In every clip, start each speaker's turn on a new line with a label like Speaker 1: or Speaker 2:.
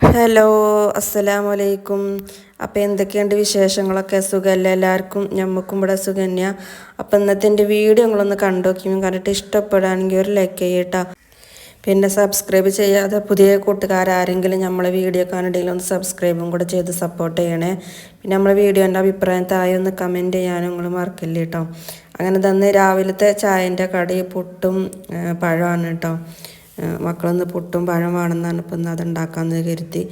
Speaker 1: Hello അസ്സലാമു അലൈക്കും അപ്പോൾ എന്തൊക്കെയുണ്ട് വിശേഷങ്ങളൊക്കെ? സുഖമല്ലേ എല്ലാവർക്കും ഞമ്മക്കും ഇവിടെ സുഖന്യ അപ്പോൾ ഇന്നത്തെ എന്റെ വീഡിയോ നിങ്ങളൊന്ന് കണ്ടു കണ്ടിട്ട് ഇഷ്ടപ്പെടുകയാണെങ്കിൽ ഒരു ലൈക്ക് ചെയ്യട്ടോ. പിന്നെ സബ്സ്ക്രൈബ് ചെയ്യാതെ പുതിയ കൂട്ടുകാരാരെങ്കിലും നമ്മളെ വീഡിയോ കാണുകയും ഒന്ന് സബ്സ്ക്രൈബും കൂടെ ചെയ്ത് സപ്പോർട്ട് ചെയ്യണേ. പിന്നെ നമ്മളെ വീഡിയോന്റെ അഭിപ്രായം ഒന്ന് കമന്റ് ചെയ്യാനും നിങ്ങൾ മറക്കില്ല കേട്ടോ അങ്ങനെ തന്നെ രാവിലത്തെ ചായന്റെ കടി പുട്ടും പഴമാണ് കേട്ടോ മക്കളൊന്ന് പുട്ടും പഴം വേണമെന്നാണ് ഇപ്പം ഇന്ന് അത് ഉണ്ടാക്കാമെന്ന് കരുതി.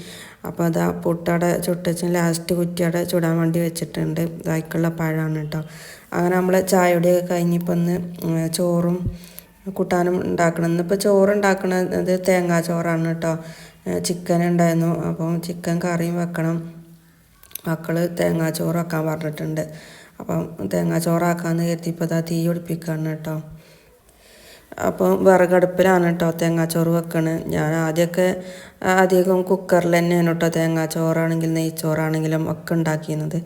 Speaker 1: അപ്പോൾ അത് ആ പുട്ടടെ ചുട്ടച്ച് ലാസ്റ്റ് കുറ്റിയടെ ചുടാൻ വേണ്ടി വെച്ചിട്ടുണ്ട്. ബാക്കിയുള്ള പഴമാണ് കേട്ടോ അങ്ങനെ നമ്മൾ ചായയുടെയൊക്കെ കഴിഞ്ഞിപ്പോൾ ഒന്ന് ചോറും കൂട്ടാനും ഉണ്ടാക്കണം. ഇന്നിപ്പോൾ ചോറ് ഉണ്ടാക്കണത് തേങ്ങാ ചോറാണ് കേട്ടോ ചിക്കൻ ഉണ്ടായിരുന്നു. അപ്പം ചിക്കൻ കറിയും വെക്കണം. മക്കൾ തേങ്ങാ ചോറ് വെക്കാൻ പറഞ്ഞിട്ടുണ്ട്. അപ്പം തേങ്ങാ ചോറാക്കാമെന്ന് കരുതി ഇപ്പോൾ അതാ തീ ഒടിപ്പിക്കുകയാണ് കേട്ടോ അപ്പം വിറകടുപ്പിലാണ് കേട്ടോ തേങ്ങാച്ചോറ് വെക്കണത് ഞാൻ ആദ്യമൊക്കെ അധികം കുക്കറിൽ തന്നെയാണ് കേട്ടോ തേങ്ങാച്ചോറാണെങ്കിലും നെയ്ച്ചോറാണെങ്കിലും ഒക്കെ ഉണ്ടാക്കിയിരുന്നത്.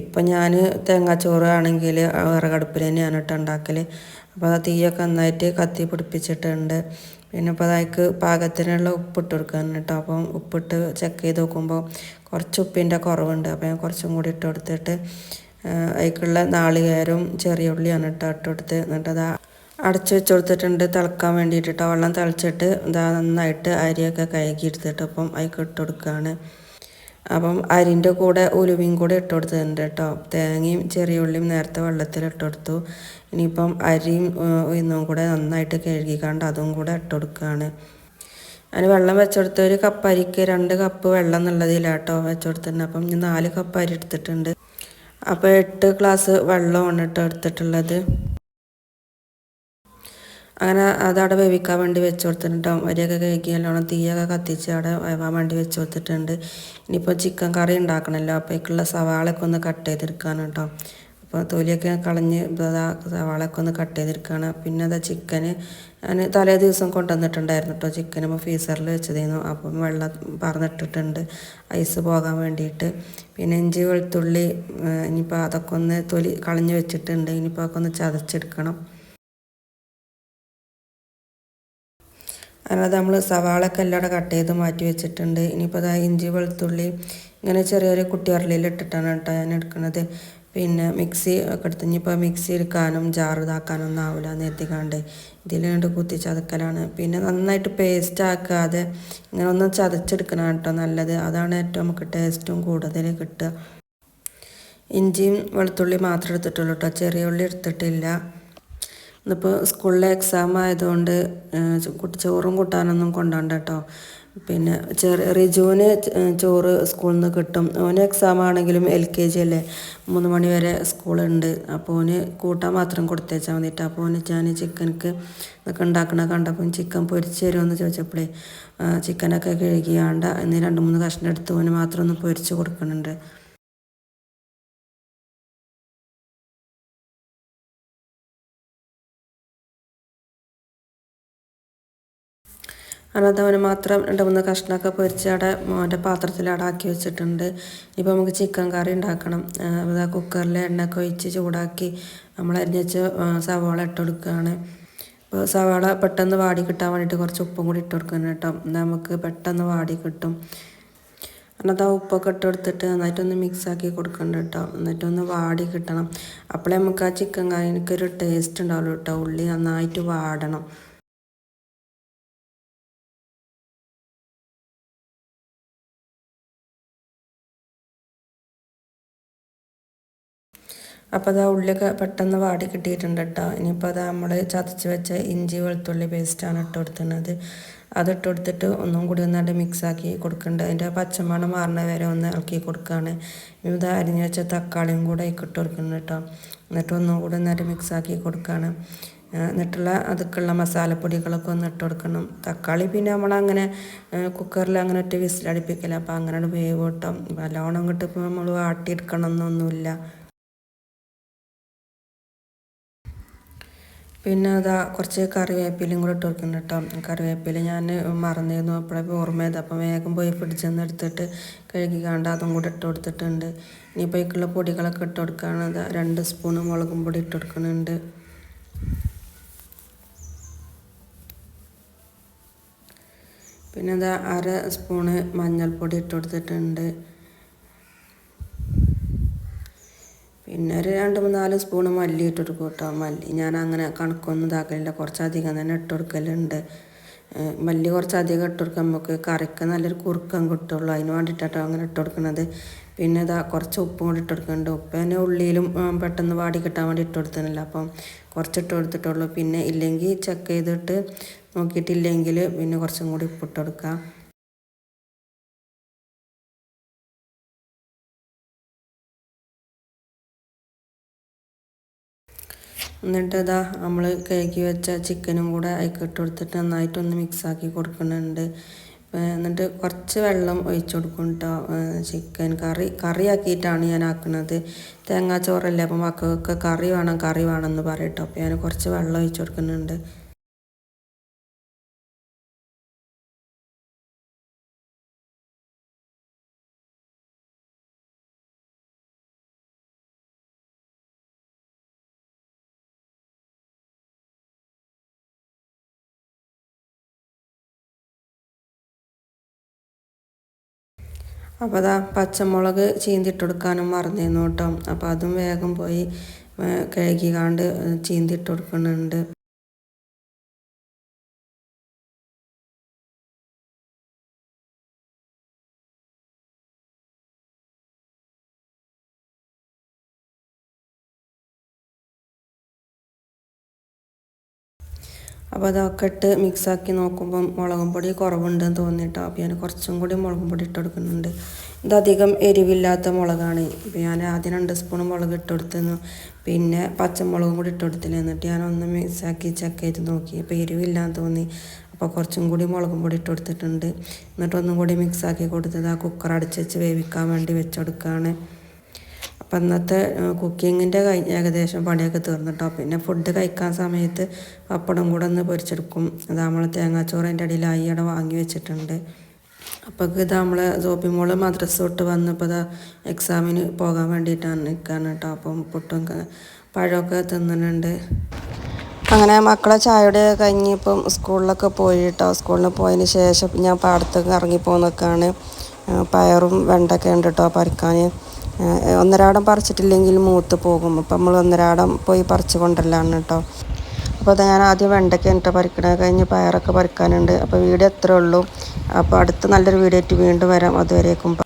Speaker 1: ഇപ്പം ഞാൻ തേങ്ങാച്ചോറ് ആണെങ്കിൽ വിറകടുപ്പിൽ തന്നെയാണ് കേട്ടോ ഉണ്ടാക്കൽ അപ്പോൾ ആ തീയൊക്കെ നന്നായിട്ട് കത്തി പിടിപ്പിച്ചിട്ടുണ്ട്. പിന്നെ ഇപ്പോൾ അതായത് പാകത്തിനുള്ള ഉപ്പിട്ട് കൊടുക്കാൻ കേട്ടോ അപ്പം ഉപ്പിട്ട് ചെക്ക് ചെയ്ത് നോക്കുമ്പോൾ കുറച്ച് ഉപ്പിന്റെ കുറവുണ്ട്. അപ്പോൾ ഞാൻ കുറച്ചും കൂടി ഇട്ട് കൊടുത്തിട്ട് അതിക്കുള്ള നാളികേരവും ചെറിയ ഉള്ളിയാണ് കേട്ടോ ഇട്ട് കൊടുത്ത് എന്നിട്ട് അത് അടച്ചു വെച്ച് കൊടുത്തിട്ടുണ്ട് തിളക്കാൻ വേണ്ടിയിട്ട് കേട്ടോ വെള്ളം തിളച്ചിട്ട് ഇതാ നന്നായിട്ട് അരിയൊക്കെ കഴുകി എടുത്തിട്ട് അപ്പം അതിക്ക് ഇട്ട് കൊടുക്കുകയാണ് അപ്പം അരിന്റെ കൂടെ ഉലുവയും കൂടെ ഇട്ട് കൊടുത്തിട്ടുണ്ട് കേട്ടോ തേങ്ങയും ചെറിയ ഉള്ളിയും നേരത്തെ വെള്ളത്തിൽ ഇട്ട് കൊടുത്തു ഇനിയിപ്പം അരിയും ഇന്നും കൂടെ നന്നായിട്ട് കഴുകിക്കാണ്ട് അതും കൂടെ ഇട്ട് കൊടുക്കുകയാണ് അതിന് വെള്ളം വെച്ചെടുത്ത് ഒരു കപ്പ് അരിക്ക് രണ്ട് കപ്പ് വെള്ളം എന്നുള്ളതിലാട്ടോ വെച്ചെടുത്തിട്ടുണ്ട് അപ്പം ഞാൻ നാല് കപ്പ് അരി എടുത്തിട്ടുണ്ട്. അപ്പോൾ എട്ട് ഗ്ലാസ് വെള്ളമാണ് കേട്ടോ എടുത്തിട്ടുള്ളത്. അങ്ങനെ അതവിടെ വേവിക്കാൻ വേണ്ടി വെച്ച് കൊടുത്തിട്ടുണ്ടാവും അരിയൊക്കെ കഴുകി നല്ലോണം തീയൊക്കെ കത്തിച്ച് അവിടെ വേവാൻ വേണ്ടി വെച്ച് കൊടുത്തിട്ടുണ്ട് ഇനിയിപ്പോൾ ചിക്കൻ കറി ഉണ്ടാക്കണമല്ലോ അപ്പോഴേക്കുള്ള സവാളയൊക്കെ ഒന്ന് കട്ട് ചെയ്തെടുക്കാണ് കേട്ടോ. അപ്പോൾ തൊലിയൊക്കെ കളഞ്ഞ് ഇതാ സവാളയൊക്കെ ഒന്ന് കട്ട് ചെയ്തെടുക്കുകയാണ് പിന്നെ അതാ ചിക്കന് ഞാൻ തലേ ദിവസം കൊണ്ടുവന്നിട്ടുണ്ടായിരുന്നു കേട്ടോ ചിക്കൻ. ഇപ്പോൾ ഫ്രീസറിൽ വെച്ചതായിരുന്നു അപ്പം വെള്ളം പറന്നിട്ടിട്ടുണ്ട്. ഐസ് പോകാൻ വേണ്ടിയിട്ട്. പിന്നെ ഇഞ്ചി വെളുത്തുള്ളി ഇനിയിപ്പോൾ അതൊക്കെ ഒന്ന് തൊലി കളഞ്ഞ് വെച്ചിട്ടുണ്ട്. ഇനിയിപ്പോൾ അതൊക്കെ ഒന്ന് ചതച്ചെടുക്കണം. അതിനകത്ത് നമ്മൾ സവാളൊക്കെ കട്ട് ചെയ്ത് മാറ്റി വെച്ചിട്ടുണ്ട്. ഇനിയിപ്പോൾ അതാ ഇഞ്ചി വെളുത്തുള്ളി ഇങ്ങനെ ചെറിയൊരു കുട്ടിയറലിൽ ഇട്ടിട്ടാണ് കേട്ടോ ഞാൻ എടുക്കുന്നത്. പിന്നെ മിക്സി ഒക്കെ എടുത്ത് ഇനിയിപ്പോൾ മിക്സി എടുക്കാനും ജാർ ഇതാക്കാനും ഒന്നും ആവില്ല നിർത്തിക്കാണ്ട് ഇതിൽ കണ്ട് കുത്തി ചതക്കലാണ്. പിന്നെ നന്നായിട്ട് പേസ്റ്റ് ആക്കാതെ ഇങ്ങനെ ഒന്ന് ചതച്ചെടുക്കണം കേട്ടോ നല്ലത്. അതാണ് ഏറ്റവും നമുക്ക് ടേസ്റ്റും കൂടുതൽ കിട്ടുക. ഇഞ്ചിയും വെളുത്തുള്ളി മാത്രം എടുത്തിട്ടുള്ളൂ കേട്ടോ. ചെറിയ ഉള്ളി എടുത്തിട്ടില്ല. ഇന്നിപ്പോൾ സ്കൂളിലെ എക്സാം ആയതുകൊണ്ട് ചോറും കൂട്ടാനൊന്നും കൊണ്ടുപോകണ്ട കേട്ടോ പിന്നെ ചെറിയ റിജുവിന് ചോറ് സ്കൂളിൽ നിന്ന് കിട്ടും. ഓന് എക്സാം ആണെങ്കിലും എൽ കെ ജി അല്ലേ? മൂന്ന് മണി വരെ സ്കൂളുണ്ട്. അപ്പോൾ ഓന് കൂട്ടാൻ മാത്രം കൊടുത്തേച്ചാൽ മതിയിട്ട് അപ്പോൾ ഓന് ഞാൻ ചിക്കനക്ക് ഇതൊക്കെ ഉണ്ടാക്കണ കണ്ടപ്പോൾ ചിക്കൻ പൊരിച്ച് തരുമെന്ന് ചോദിച്ചപ്പോഴേ ചിക്കനൊക്കെ കഴുകിയാണ്ട എന്നീ രണ്ട് മൂന്ന് കഷ്ണം എടുത്ത് ഓന് മാത്രം ഒന്ന് പൊരിച്ച് കൊടുക്കുന്നുണ്ട് അതിനകത്ത് അവന് മാത്രം രണ്ട് മൂന്ന് കഷ്ണമൊക്കെ പൊരിച്ച് അവിടെ മോന്റെ പാത്രത്തിൽ അവിടെ ആക്കി വെച്ചിട്ടുണ്ട്. ഇപ്പോൾ നമുക്ക് ചിക്കൻ കറി ഉണ്ടാക്കണം. അത് കുക്കറിൽ എണ്ണയൊക്കെ ഒഴിച്ച് ചൂടാക്കി നമ്മൾ അരിഞ്ഞ് സവാള ഇട്ട് കൊടുക്കുകയാണ്. ഇപ്പോൾ സവാള പെട്ടെന്ന് വാടി കിട്ടാൻ വേണ്ടിയിട്ട് കുറച്ച് ഉപ്പും കൂടി ഇട്ട് കൊടുക്കണം കേട്ടോ. നമുക്ക് പെട്ടെന്ന് വാടി കിട്ടും. എന്നിട്ട് ആ ഉപ്പൊക്കെ ഇട്ട് കൊടുത്തിട്ട് നന്നായിട്ടൊന്ന് മിക്സ് ആക്കി കൊടുക്കണം കേട്ടോ. എന്നിട്ടൊന്ന് വാടി കിട്ടണം. അപ്പോഴേ നമുക്ക് ആ ചിക്കൻ കറിക്ക് ഒരു ടേസ്റ്റ് ഉണ്ടാവുള്ളൂ കേട്ടോ. ഉള്ളി നന്നായിട്ട് വാടണം. അപ്പോൾ അത് ഉള്ളിയൊക്കെ പെട്ടെന്ന് വാടി കിട്ടിയിട്ടുണ്ട് കേട്ടോ ഇനിയിപ്പോൾ അത് നമ്മൾ ചതച്ച് വെച്ച ഇഞ്ചി വെളുത്തുള്ളി പേസ്റ്റാണ് ഇട്ട് കൊടുക്കുന്നത് അത് ഇട്ട് കൊടുത്തിട്ട് ഒന്നും കൂടി ഒന്നാണ്ട് മിക്സാക്കി കൊടുക്കുന്നുണ്ട് അതിന്റെ പച്ചമണം മാറുന്ന വരെ ഒന്ന് ഇളക്കി കൊടുക്കുകയാണ് ഇത് അരിഞ്ഞ് വെച്ച തക്കാളിയും കൂടെ ഇട്ട് കൊടുക്കുന്നുണ്ട് കേട്ടോ എന്നിട്ട് ഒന്നും കൂടി ഒന്നായിട്ട് മിക്സാക്കി കൊടുക്കുകയാണ് എന്നിട്ടുള്ള അതുക്കുള്ള മസാലപ്പൊടികളൊക്കെ ഒന്ന് ഇട്ട് കൊടുക്കണം. തക്കാളി പിന്നെ നമ്മളങ്ങനെ കുക്കറിൽ അങ്ങനെ ഒറ്റ വിസിലടിപ്പിക്കില്ല അപ്പോൾ അങ്ങനെ വേവ് കിട്ടും നല്ലോണം കിട്ടുമ്പോൾ നമ്മൾ വാട്ടിയെടുക്കണം എന്നൊന്നുമില്ല പിന്നെ അതാ കുറച്ച് കറിവേപ്പിലയും കൂടെ ഇട്ട് കൊടുക്കുന്നുണ്ട് കേട്ടോ. കറിവേപ്പില ഞാൻ മറന്നിരുന്നു. അപ്പോഴൊക്കെ ഓർമ്മയത്. അപ്പം വേഗം പോയി നിന്ന് എടുത്തിട്ട് കഴുകി കണ്ട് അതും കൂടെ ഇട്ട് കൊടുത്തിട്ടുണ്ട്. ഇനിയിപ്പോൾ ഇക്കുള്ള പൊടികളൊക്കെ ഇട്ട് കൊടുക്കുകയാണ് അതാ രണ്ട് സ്പൂണ് മുളകും പൊടി ഇട്ട് കൊടുക്കുന്നുണ്ട്. പിന്നെ അതാ അര സ്പൂണ് മഞ്ഞൾപ്പൊടി ഇട്ട് കൊടുത്തിട്ടുണ്ട്. പിന്നെ ഒരു രണ്ട് മൂന്ന് നാല് സ്പൂണ് മല്ലി ഇട്ട് കൊടുക്കും കേട്ടോ. മല്ലി ഞാൻ അങ്ങനെ കണക്കൊന്നും ഇതാക്കലില്ല. കുറച്ചധികം തന്നെ ഇട്ട് കൊടുക്കലുണ്ട്. മല്ലി കുറച്ചധികം ഇട്ട് കൊടുക്കാൻ നമുക്ക് കറിക്ക് നല്ലൊരു കുറുക്കം കിട്ടുള്ളൂ. അതിന് വേണ്ടിയിട്ടാണ് അങ്ങനെ ഇട്ട് കൊടുക്കുന്നത് പിന്നെ ഇതാ കുറച്ച് ഉപ്പും കൂടി ഇട്ട് കൊടുക്കുന്നുണ്ട് ഉപ്പ് തന്നെ ഉള്ളിയിലും പെട്ടെന്ന് വാടി കിട്ടാൻ വേണ്ടി ഇട്ട് കൊടുത്തിട്ടില്ല അപ്പം കുറച്ച് ഇട്ട് കൊടുത്തിട്ടുള്ളൂ. പിന്നെ ഇല്ലെങ്കിൽ ചെക്ക് ചെയ്തിട്ട് നോക്കിയിട്ടില്ലെങ്കിൽ പിന്നെ കുറച്ചും കൂടി ഉപ്പ് ഇട്ട് എന്നിട്ട് ഇതാ നമ്മൾ കഴുകി വെച്ച ചിക്കനും കൂടെ അയക്കിട്ട് കൊടുത്തിട്ട് നന്നായിട്ട് കൊടുത്തിട്ട് നന്നായിട്ടൊന്ന് മിക്സാക്കി കൊടുക്കുന്നുണ്ട്. എന്നിട്ട് കുറച്ച് വെള്ളം ഒഴിച്ചു കൊടുക്കും കേട്ടോ ചിക്കൻ കറി ആക്കിയിട്ടാണ് ഞാൻ ആക്കുന്നത്. തേങ്ങാച്ചോറല്ലേ അപ്പം മക്കൾക്ക് കറി വേണം കറി വേണം എന്ന് പറയട്ടോ അപ്പോൾ ഞാൻ കുറച്ച് വെള്ളം ഒഴിച്ചു കൊടുക്കുന്നുണ്ട്. അപ്പോൾ അതാ പച്ചമുളക് ചീന്തിട്ട് കൊടുക്കാനും മറന്നിരുന്നു കേട്ടോ. അപ്പോൾ അതും വേഗം പോയി കഴുകിക്കാണ്ട് ചീന്തിട്ട് കൊടുക്കുന്നുണ്ട് അപ്പോൾ അതൊക്കെ ഇട്ട് മിക്സാക്കി നോക്കുമ്പം മുളകും പൊടി കുറവുണ്ടെന്ന് തോന്നിയിട്ടോ അപ്പോൾ ഞാൻ കുറച്ചും കൂടി മുളകും പൊടി ഇട്ട് കൊടുക്കുന്നുണ്ട്. ഇതധികം എരിവില്ലാത്ത മുളകാണ്. ഇപ്പോൾ ഞാൻ ആദ്യം രണ്ട് സ്പൂൺ മുളക് ഇട്ട് കൊടുത്തിരുന്നു. പിന്നെ പച്ചമുളകും കൂടി ഇട്ട് കൊടുത്തില്ല. എന്നിട്ട് ഞാൻ ഒന്ന് മിക്സാക്കി ചെക്ക് ചെയ്ത് നോക്കി. അപ്പോൾ എരിവില്ലാന്ന് തോന്നി. അപ്പോൾ കുറച്ചും കൂടി മുളകും പൊടി ഇട്ട് കൊടുത്തിട്ടുണ്ട്. എന്നിട്ട് ഒന്നും കൂടി മിക്സാക്കി കൊടുത്തത് ആ കുക്കർ അടച്ച് വെച്ച് വേവിക്കാൻ വേണ്ടി വെച്ചെടുക്കുകയാണ് അപ്പം അന്നത്തെ കുക്കിങ്ങിന്റെ കഴിഞ്ഞ ഏകദേശം പണിയൊക്കെ തീർന്നിട്ടോ പിന്നെ ഫുഡ് കഴിക്കാൻ സമയത്ത് പപ്പടം കൂടെ ഒന്ന് പൊരിച്ചെടുക്കും. അത് നമ്മൾ തേങ്ങാച്ചോറ് അതിന്റെ അടിയിൽ അവിടെ വാങ്ങി വെച്ചിട്ടുണ്ട്. അപ്പോൾ ഇത് നമ്മൾ സോപ്പി മോൾ മദ്രസ തൊട്ട് വന്നപ്പോൾ ഇതാ എക്സാമിന് പോകാൻ വേണ്ടിയിട്ടാണ് നിൽക്കുകയാണ് കേട്ടോ അപ്പം പുട്ടും പഴമൊക്കെ തിന്നുന്നുണ്ട്. അങ്ങനെ മക്കളെ ചായയുടെ കഴിഞ്ഞ് ഇപ്പം സ്കൂളിലൊക്കെ പോയി കേട്ടോ സ്കൂളിൽ പോയതിന് ശേഷം ഞാൻ പാടത്തൊക്കെ ഇറങ്ങി പോകുന്നൊക്കെയാണ് പയറും വെണ്ടൊക്കെ ഉണ്ട് കേട്ടോ പറിക്കാൻ ഒന്നരാടം പറിച്ചിട്ടില്ലെങ്കിൽ മൂത്ത് പോകും. അപ്പം നമ്മൾ ഒന്നരാടം പോയി പറിച്ച് കൊണ്ടല്ലാണ് കേട്ടോ അപ്പോൾ ഞാൻ ആദ്യം വെണ്ടയ്ക്ക എന്നിട്ട് പറിക്കണത് കഴിഞ്ഞ് പയറൊക്കെ പറിക്കാനുണ്ട്. അപ്പോൾ വീഡിയോ എത്ര ഉള്ളൂ. അപ്പോൾ അടുത്ത നല്ലൊരു വീഡിയോ ആയിട്ട് വീണ്ടും വരാം. അതുവരേക്കും